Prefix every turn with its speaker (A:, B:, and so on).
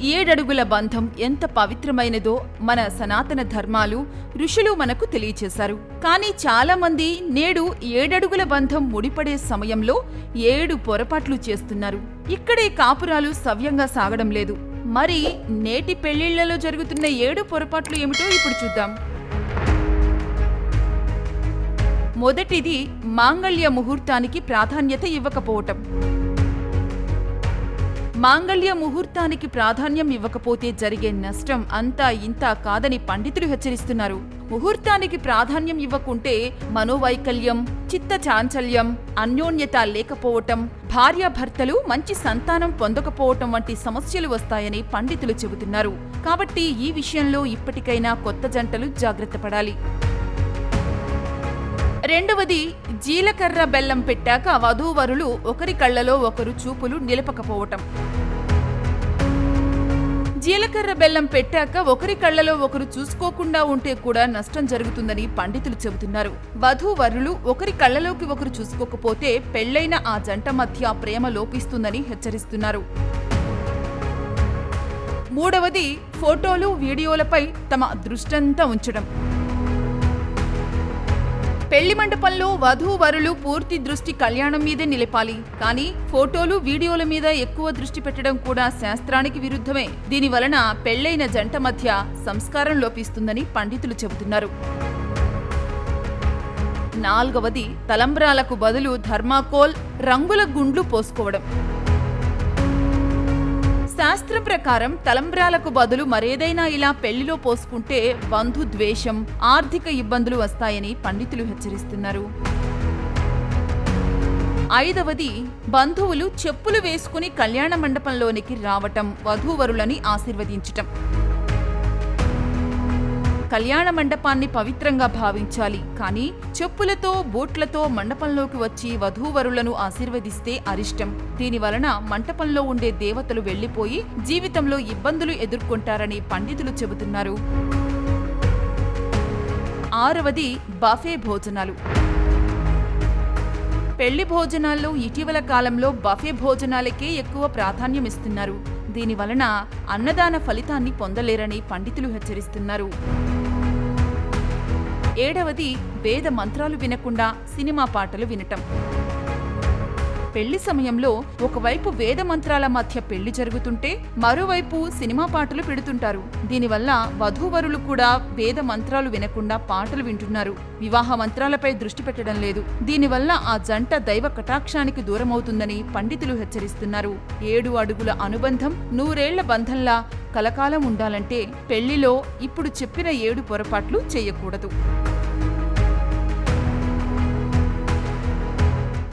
A: ఏడడుగుల బంధం ఎంత పవిత్రమైనదో మన సనాతన ధర్మాలు ఋషులు మనకు తెలియచేశారు. కానీ చాలామంది నేడు ఏడడుగుల బంధం ముడిపడే సమయంలో ఏడు పొరపాట్లు చేస్తున్నారు. ఇక్కడే కాపురాలు సవ్యంగా సాగడం లేదు. మరి నేటి పెళ్ళిళ్ళలో జరుగుతున్న ఏడు పొరపాట్లు ఏమిటో ఇప్పుడు చూద్దాం. మొదటిది మాంగళ్య ముహూర్తానికి ప్రాధాన్యత ఇవ్వకపోవటం. మాంగళ్య ముహూర్తానికి ప్రాధాన్యం ఇవ్వకపోతే జరిగే నష్టం అంతా ఇంత కాదని పండితులు హెచ్చరిస్తున్నారు. ముహూర్తానికి ప్రాధాన్యం ఇవ్వకుంటే మనోవైకల్యం చిత్త చాంచల్యం అన్యోన్యత లేకపోవటం భార్యాభర్తలు మంచి సంతానం పొందకపోవటం వంటి సమస్యలు వస్తాయని పండితులు చెబుతున్నారు. కాబట్టి ఈ విషయంలో ఇప్పటికైనా కొత్త జంటలు జాగ్రత్త పడాలి. రెండవది జీలకర్ర బెల్లం పెట్టాక వధూవరులు ఒకరి కళ్ళలో ఒకరు చూపులు నిలపకపోవటం. జీలకర్ర బెల్లం పెట్టాక ఒకరి కళ్ళలో ఒకరు చూసుకోకుండా ఉంటే కూడా నష్టం జరుగుతుందని పండితులు చెబుతున్నారు. వధూవరులు ఒకరి కళ్ళలోకి ఒకరు చూసుకోకపోతే పెళ్ళైన ఆ జంట మధ్య ప్రేమ లోపిస్తుందని హెచ్చరిస్తున్నారు. మూడవది ఫోటోలు వీడియోలపై తమ దృష్టంతా ఉంచడం. పెళ్ళి మండపంలో వధూవరులు పూర్తి దృష్టి కళ్యాణం మీదే నిలపాలి. కానీ ఫోటోలు వీడియోల మీద ఎక్కువ దృష్టి పెట్టడం కూడా శాస్త్రానికి విరుద్ధమే. దీని వలన పెళ్ళైన జంట మధ్య సంస్కారం లోపిస్తుందని పండితులు చెబుతున్నారు. నాల్గవది తలంబ్రాలకు బదులు ధర్మాకోల్ రంగుల గుండ్లు పోసుకోవడం. శాస్త్రం ప్రకారం తలంబ్రాలకు బదులు మరేదైనా ఇలా పెళ్ళిలో పోసుకుంటే బంధు ద్వేషం ఆర్థిక ఇబ్బందులు వస్తాయని పండితులు హెచ్చరిస్తున్నారు. ఐదవది బంధువులు చెప్పులు వేసుకుని కళ్యాణ మండపంలోనికి రావటం వధూవరులని ఆశీర్వదించటం. కళ్యాణ మండపాన్ని పవిత్రంగా భావించాలి. కానీ చెప్పులతో బోట్లతో మండపంలోకి వచ్చి వధూవరులను ఆశీర్వదిస్తే అరిష్టం. దీని వలన మంటపంలో ఉండే దేవతలు వెళ్ళిపోయి జీవితంలో ఇబ్బందులు ఎదుర్కొంటారని పండితులు చెబుతున్నారు. ఆరవది బఫే భోజనాలు. పెళ్ళి భోజనాల్లో ఇటీవల కాలంలో బఫే భోజనాలకే ఎక్కువ ప్రాధాన్యం దీని వలన అన్నదాన ఫలితాన్ని పొందలేరని పండితులు హెచ్చరిస్తున్నారు. ఏడవది వేద మంత్రాలు వినకుండా సినిమా పాటలు వినటం. పెళ్ళి సమయంలో ఒకవైపు వేద మంత్రాల మధ్య పెళ్ళి జరుగుతుంటే మరోవైపు సినిమా పాటలు పెడుతుంటారు. దీనివల్ల వధూవరులు కూడా వేద మంత్రాలు వినకుండా పాటలు వింటున్నారు. వివాహ మంత్రాలపై దృష్టి పెట్టడం లేదు. దీనివల్ల ఆ జంట దైవ కటాక్షానికి దూరమవుతుందని పండితులు హెచ్చరిస్తున్నారు. ఏడు అడుగుల అనుబంధం నూరేళ్ళ బంధంలా కలకాలం ఉండాలంటే పెళ్ళిలో ఇప్పుడు చెప్పిన ఏడు పొరపాట్లు చేయకూడదు.